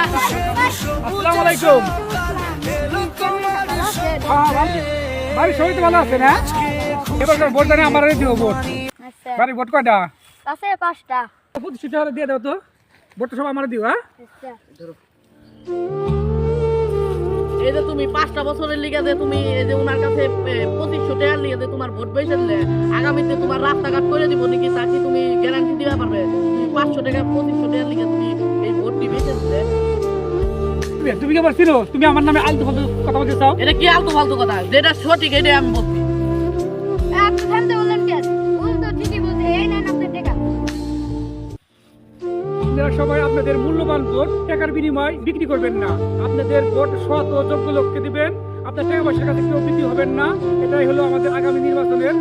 আসসালামু আলাইকুম। হ্যাঁ, ভাই- ভাই তো ভালো আছে না এবার ভোট জানে আমার দিব ভোট। আচ্ছা। বাড়ি ভোট কয়টা? আছে পাঁচটা। পঁচিশটা হলে দিয়ে দাও তো। ভোটটা সব আমার দিও হ্যাঁ? আচ্ছা। এই যে তুমি পাঁচটা বছরের লিগে যে তুমি এই যে ওনার কাছে পঁচিশশো টাকার লিগে যে তোমার ভোট পেয়েছে আগামীতে তোমার রাস্তাঘাট করে দিব নাকি তা কি তুমি গ্যারান্টি দিতে পারবে? তুমি পাঁচশো টাকা পঁচিশশো টাকার লিগে তুমি এই ভোটটি বেঁচে দিলে। তুমি কি ছিল তুমি আমার নামে আলতু ফালতু কথা বলতে চাও? এটা কি আলতু ফালতু কথা? যেটা সঠিক এটাই আমি বলছি। আপনারা সবাই আপনাদের মূল্যবান ভোট টাকার বিনিময় বিক্রি করবেন না। আপনাদের ভোট সৎ ও যোগ্য লোককে দিবেন। আপনার টাকা পয়সার কাছে কেউ বিক্রি হবেন না। এটাই হলো আমাদের আগামী নির্বাচনের